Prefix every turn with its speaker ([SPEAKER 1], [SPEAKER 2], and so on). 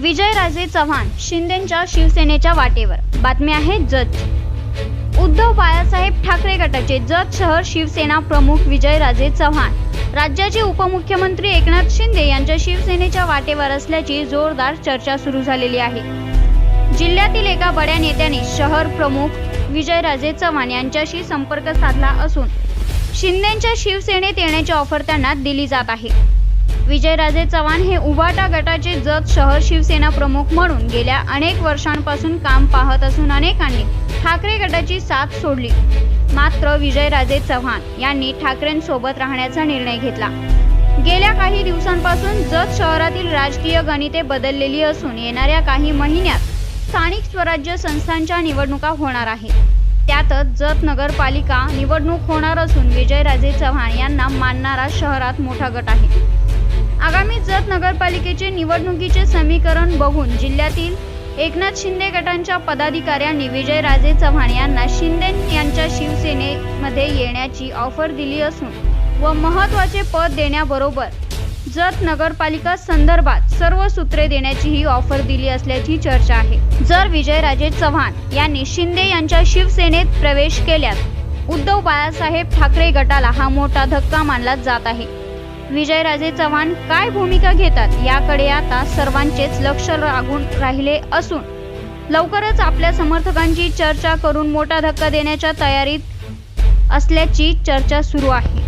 [SPEAKER 1] विजयराजे चव्हाण शिंदेच्या शिवसेनेच्या वाटेवर. बातमी आहे जत. उद्धव बाळासाहेब ठाकरे गटाचे जत शहर शिवसेना प्रमुख विजयराजे चव्हाण. राज्याचे उपमुख्यमंत्री एकनाथ शिंदे यांच्या शिवसेनेच्या वाटेवर असल्याची जोरदार चर्चा सुरू झालेली आहे. जिल्ह्यातील एका बड्या नेत्याने शहर प्रमुख विजयराजे चव्हाण यांच्याशी संपर्क साधला असून शिंदेच्या शिवसेनेत येण्याची ऑफर त्यांना दिली जात आहे. विजयराजे चव्हाण हे उभाटा गटाचे जत शहर शिवसेना प्रमुख म्हणून गेल्या अनेक वर्षांपासून काम पाहत असून अनेकांनी ठाकरे गटाची साथ सोडली. मात्र विजयराजे चव्हाण यांनी ठाकरेंसोबत राहण्याचा निर्णय घेतला. गेल्या काही दिवसांपासून जत शहरातील राजकीय गणिते बदललेली असून येणाऱ्या काही महिन्यात स्थानिक स्वराज्य संस्थांच्या निवडणुका होणार आहेत. त्यातच जत नगरपालिका निवडणूक होणार असून विजयराजे चव्हाण यांना मानणारा शहरात मोठा गट आहे. आगामी जत नगरपालिकेचे निवडणुकीचे समीकरण बघून जिल्ह्यातील एकनाथ शिंदे गटांच्या पदाधिकाऱ्यांनी विजयराजे चव्हाण यांना शिंदे यांच्या शिवसेनेमध्ये येण्याची ऑफर दिली असून व महत्त्वाचे पद देण्याबरोबर जत नगरपालिका संदर्भात सर्व सूत्रे देण्याचीही ऑफर दिली असल्याची चर्चा आहे. जर विजयराजे चव्हाण यांनी शिंदे यांच्या शिवसेनेत प्रवेश केल्यास उद्धव बाळासाहेब ठाकरे गटाला हा मोठा धक्का मानला जात आहे. विजयराजे चव्हाण काय भूमिका घेतात याकडे आता सर्वांचेच लक्ष लागून राहिले असून लवकरच आपल्या समर्थकांची चर्चा करून मोठा धक्का देण्याच्या तयारीत असल्याची चर्चा सुरू आहे.